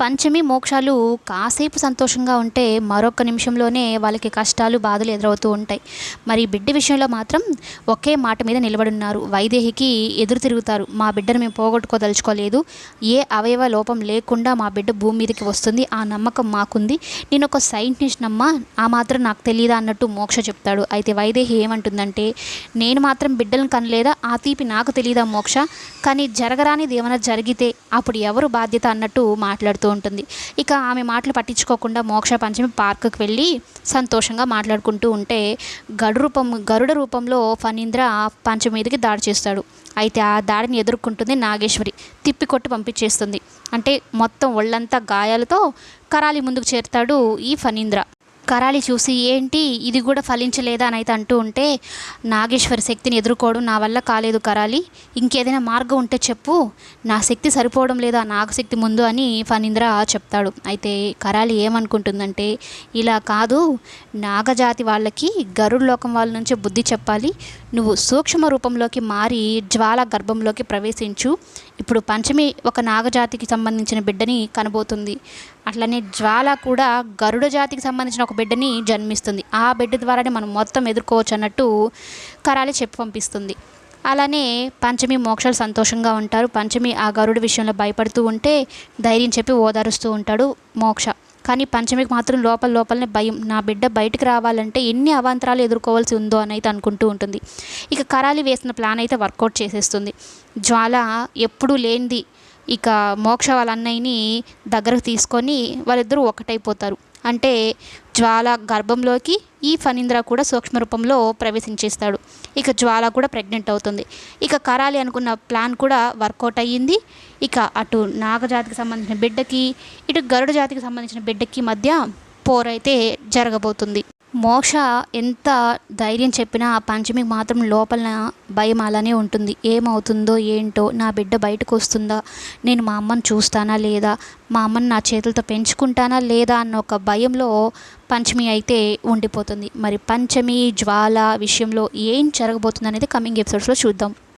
పంచమి మోక్షాలు కాసేపు సంతోషంగా ఉంటే మరొక నిమిషంలోనే వాళ్ళకి కష్టాలు బాధలు ఎదురవుతూ ఉంటాయి. మరి బిడ్డ విషయంలో మాత్రం ఒకే మాట మీద నిలబడున్నారు. వైదేహికి ఎదురు తిరుగుతారు. మా బిడ్డను మేము పోగొట్టుకోదలుచుకోలేదు. ఏ అవయవ లోపం లేకుండా మా బిడ్డ భూమి మీదకి వస్తుంది. ఆ నమ్మకం మాకుంది. నేను ఒక సైంటిస్ట్ నమ్మా. ఆ మాత్రం నాకు తెలియదా అన్నట్టు మోక్ష చెప్తాడు. అయితే వైదేహి ఏమంటుందంటే నేను మాత్రం బిడ్డలను కనలేదా? ఆ తీపి నాకు తెలియదా మోక్ష? కానీ జరగరానిది ఏమైనా జరిగితే అప్పుడు ఎవరు బాధ్యత? అన్నట్టు మాట్లాడుతూ ఉంటుంది. ఇక ఆమె మాటలు పట్టించుకోకుండా మోక్ష పంచమి పార్కుకు వెళ్ళి సంతోషంగా మాట్లాడుకుంటూ ఉంటే గడు రూపం గరుడ రూపంలో ఫణీంద్ర పంచమి మీదకి దాడి చేస్తాడు. అయితే ఆ దాడిని ఎదుర్కొంటుంది నాగేశ్వరి. తిప్పికొట్టి పంపించేస్తుంది. అంటే మొత్తం ఒళ్ళంతా గాయాలతో కరాలి ముందుకు చేరుతాడు ఈ ఫణీంద్ర. కరాలి చూసి ఏంటి? ఇది కూడా ఫలించలేదా? అని అయితే అంటూ ఉంటే నాగేశ్వర శక్తిని ఎదుర్కోవడం నా వల్ల కాలేదు కరాలి ఇంకేదైనా మార్గం ఉంటే చెప్పు. నా శక్తి సరిపోవడం లేదా నాగశక్తి ముందు అని ఫణీంద్ర చెప్తాడు. అయితే కరాలి ఏమనుకుంటుందంటే ఇలా కాదు. నాగజాతి వాళ్ళకి గరుడు లోకం వాళ్ళ నుంచి బుద్ధి చెప్పాలి. నువ్వు సూక్ష్మ రూపంలోకి మారి జ్వాల గర్భంలోకి ప్రవేశించు. ఇప్పుడు పంచమి ఒక నాగజాతికి సంబంధించిన బిడ్డని కనబోతుంది. అట్లనే జ్వాల కూడా గరుడ జాతికి సంబంధించిన ఒక బిడ్డని జన్మిస్తుంది. ఆ బిడ్డ ద్వారానే మనం మొత్తం ఎదుర్కోవచ్చు అన్నట్టు కరాలి చెప్పి పంపిస్తుంది. అలానే పంచమి మోక్షాలు సంతోషంగా ఉంటారు. పంచమి ఆ గరుడు విషయంలో భయపడుతూ ఉంటే ధైర్యం చెప్పి ఓదారుస్తూ ఉంటాడు మోక్ష. కానీ పంచమికి మాత్రం లోపల లోపలనే భయం. నా బిడ్డ బయటికి రావాలంటే ఎన్ని అవాంతరాలు ఎదుర్కోవాల్సి ఉందో అని అయితే అనుకుంటూ ఉంటుంది. ఇక కరాలి వేసిన ప్లాన్ అయితే వర్కౌట్ చేసేస్తుంది. జ్వాల ఎప్పుడూ లేనిది. ఇక మోక్ష వాళ్ళ అన్నయ్యని దగ్గరకు తీసుకొని వాళ్ళిద్దరూ ఒకటైపోతారు. అంటే జ్వాల గర్భంలోకి ఈ ఫనీంద్ర కూడా సూక్ష్మ రూపంలో ప్రవేశించేస్తాడు. ఇక జ్వాల కూడా ప్రెగ్నెంట్ అవుతుంది. ఇక కరాలి అనుకున్న ప్లాన్ కూడా వర్కౌట్ అయ్యింది. ఇక అటు నాగజాతికి సంబంధించిన బిడ్డకి ఇటు గరుడ జాతికి సంబంధించిన బిడ్డకి మధ్య పోరైతే జరగబోతుంది. మోక్ష ఎంత ధైర్యం చెప్పినా ఆ పంచమికి మాత్రం లోపల భయం అలానే ఉంటుంది. ఏమవుతుందో ఏంటో నా బిడ్డ బయటకు వస్తుందా నేను మా అమ్మని చూస్తానా లేదా మా అమ్మను నా చేతులతో పెంచుకుంటానా లేదా అన్న ఒక భయంలో పంచమి అయితే ఉండిపోతుంది. మరి పంచమి జ్వాల విషయంలో ఏం జరగబోతుంది అనేది కమింగ్ ఎపిసోడ్స్లో చూద్దాం.